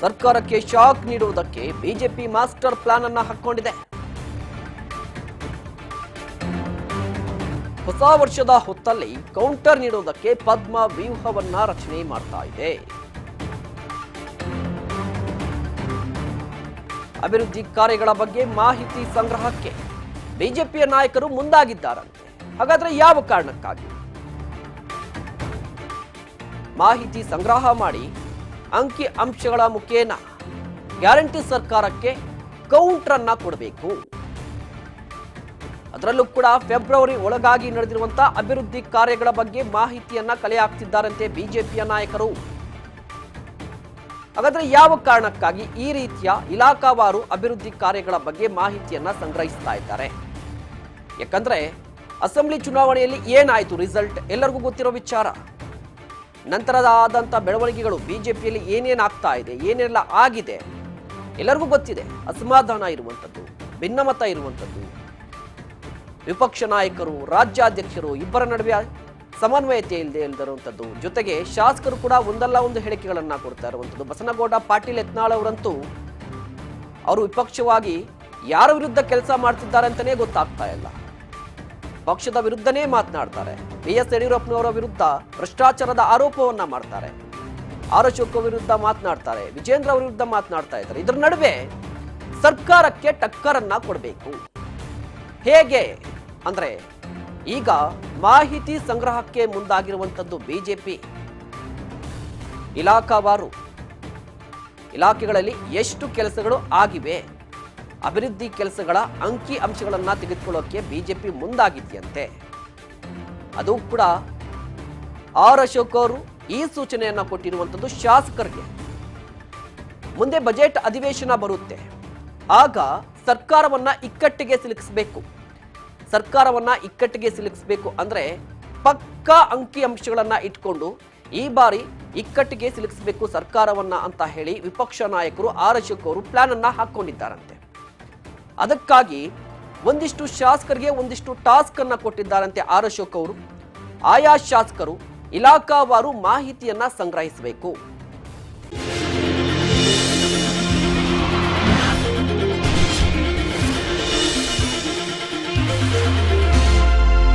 ಸರ್ಕಾರಕ್ಕೆ ಶಾಕ್ ನೀಡುವುದಕ್ಕೆ BJP master plan ಅನ್ನ ಹಾಕೊಂಡಿದೆ. ಹೊಸ ವರ್ಷದ ಹೊತ್ತಲ್ಲಿ ಕೌಂಟರ್ ನೀಡುವುದಕ್ಕೆ ಪದ್ಮ ವ್ಯೂಹವನ್ನ ರಚನೆ ಮಾಡ್ತಾ ಇದೆ. ಅಭಿವೃದ್ಧಿ ಕಾರ್ಯಗಳ ಬಗ್ಗೆ ಮಾಹಿತಿ ಸಂಗ್ರಹಕ್ಕೆ ಬಿಜೆಪಿಯ ನಾಯಕರು ಮುಂದಾಗಿದ್ದಾರಂತೆ. ಹಾಗಾದ್ರೆ ಯಾವ ಕಾರಣಕ್ಕಾಗಿ? ಮಾಹಿತಿ ಸಂಗ್ರಹ ಮಾಡಿ ಅಂಕಿ ಅಂಶಗಳ ಮುಖೇನ ಗ್ಯಾರಂಟಿ ಸರ್ಕಾರಕ್ಕೆ ಕೌಂಟರ್ ಅನ್ನ ಕೊಡಬೇಕು. ಅದರಲ್ಲೂ ಕೂಡ ಫೆಬ್ರವರಿ ಒಳಗಾಗಿ ನಡೆದಿರುವಂತಹ ಅಭಿವೃದ್ಧಿ ಕಾರ್ಯಗಳ ಬಗ್ಗೆ ಮಾಹಿತಿಯನ್ನ ಕಲೆ ಹಾಕ್ತಿದ್ದಾರಂತೆ ಬಿಜೆಪಿಯ ನಾಯಕರು. ಹಾಗಾದ್ರೆ ಯಾವ ಕಾರಣಕ್ಕಾಗಿ ಈ ರೀತಿಯ ಇಲಾಖಾವಾರು ಅಭಿವೃದ್ಧಿ ಕಾರ್ಯಗಳ ಬಗ್ಗೆ ಮಾಹಿತಿಯನ್ನ ಸಂಗ್ರಹಿಸ್ತಾ ಇದ್ದಾರೆ? ಯಾಕಂದ್ರೆ ಅಸೆಂಬ್ಲಿ ಚುನಾವಣೆಯಲ್ಲಿ ಏನಾಯಿತು ರಿಸಲ್ಟ್? ಎಲ್ಲರಿಗೂ ಗೊತ್ತಿರೋ ವಿಚಾರ. ನಂತರದ ಆದಂಥ ಬೆಳವಣಿಗೆಗಳು ಪಿಯಲ್ಲಿ ಏನೇನು ಆಗ್ತಾ ಇದೆ, ಏನೆಲ್ಲ ಆಗಿದೆ, ಎಲ್ಲರಿಗೂ ಗೊತ್ತಿದೆ. ಅಸಮಾಧಾನ ಇರುವಂಥದ್ದು, ಭಿನ್ನಮತ ಇರುವಂಥದ್ದು. ವಿಪಕ್ಷ ನಾಯಕರು, ರಾಜ್ಯಾಧ್ಯಕ್ಷರು ಇಬ್ಬರ ನಡುವೆ ಸಮನ್ವಯತೆ ಇಲ್ಲದೆ ಇಲ್ಲದಿರುವಂಥದ್ದು ಜೊತೆಗೆ ಶಾಸಕರು ಕೂಡ ಒಂದಲ್ಲ ಒಂದು ಹೇಳಿಕೆಗಳನ್ನು ಕೊಡ್ತಾ ಇರುವಂಥದ್ದು. ಬಸನಗೌಡ, ಪಾಟೀಲ್ ಯತ್ನಾಳ್ ಅವರಂತೂ ಅವರು ವಿಪಕ್ಷವಾಗಿ ಯಾರ ವಿರುದ್ಧ ಕೆಲಸ ಮಾಡ್ತಿದ್ದಾರೆ ಅಂತಲೇ ಗೊತ್ತಾಗ್ತಾ ಇಲ್ಲ. ಪಕ್ಷದ ವಿರುದ್ಧನೇ ಮಾತನಾಡ್ತಾರೆ. ಬಿ ಎಸ್ ಯಡಿಯೂರಪ್ಪನವರ ವಿರುದ್ಧ ಭ್ರಷ್ಟಾಚಾರದ ಆರೋಪವನ್ನ ಮಾಡ್ತಾರೆ. ಆರ್ ವಿರುದ್ಧ ಮಾತನಾಡ್ತಾರೆ. ವಿಜೇಂದ್ರ ಅವರ ವಿರುದ್ಧ ಮಾತನಾಡ್ತಾ ಇದ್ದಾರೆ. ಇದರ ನಡುವೆ ಸರ್ಕಾರಕ್ಕೆ ಟಕ್ಕರನ್ನ ಕೊಡಬೇಕು. ಹೇಗೆ? ಅಂದ್ರೆ ಈಗ ಮಾಹಿತಿ ಸಂಗ್ರಹಕ್ಕೆ ಮುಂದಾಗಿರುವಂತದ್ದು ಬಿಜೆಪಿ. ಇಲಾಖಾವಾರು. ಇಲಾಖೆಗಳಲ್ಲಿ ಎಷ್ಟು ಕೆಲಸಗಳು ಆಗಿವೆ? ಅಭಿವೃದ್ಧಿ ಕೆಲಸಗಳ ಅಂಕಿ ಅಂಶಗಳನ್ನು ತೆಗೆದುಕೊಳ್ಳೋಕೆ ಬಿಜೆಪಿ ಮುಂದಾಗಿದೆಯಂತೆ. ಅದು ಕೂಡ ಆರ್ ಅಶೋಕ್ ಅವರು ಈ ಸೂಚನೆಯನ್ನು ಕೊಟ್ಟಿರುವಂಥದ್ದು ಶಾಸಕರಿಗೆ. ಮುಂದೆ ಬಜೆಟ್ ಅಧಿವೇಶನ ಬರುತ್ತೆ. ಆಗ ಸರ್ಕಾರವನ್ನ ಇಕ್ಕಟ್ಟಿಗೆ ಸಿಲುಕಿಸಬೇಕು. ಸರ್ಕಾರವನ್ನ ಇಕ್ಕಟ್ಟಿಗೆ ಸಿಲುಕಿಸಬೇಕು ಅಂದ್ರೆ ಪಕ್ಕಾ ಅಂಕಿ ಅಂಶಗಳನ್ನು ಇಟ್ಕೊಂಡು ಈ ಬಾರಿ ಇಕ್ಕಟ್ಟಿಗೆ ಸಿಲುಕಿಸಬೇಕು ಸರ್ಕಾರವನ್ನ ಅಂತ ಹೇಳಿ ವಿಪಕ್ಷ ನಾಯಕರು ಆರ್ ಅಶೋಕ್ ಅವರು ಪ್ಲಾನ್ ಅನ್ನ ಹಾಕೊಂಡಿದ್ದಾರಂತೆ ಅದಕ್ಕಾಗಿ ಒಂದಿಷ್ಟು ಶಾಸಕರಿಗೆ ಒಂದಿಷ್ಟು ಟಾಸ್ಕ್ ಅನ್ನ ಕೊಟ್ಟಿದ್ದಾರಂತೆ ಆರ್ ಅಶೋಕ್ ಅವರು. ಆಯಾ ಶಾಸಕರು ಇಲಾಖಾವಾರು ಮಾಹಿತಿಯನ್ನ ಸಂಗ್ರಹಿಸಬೇಕು.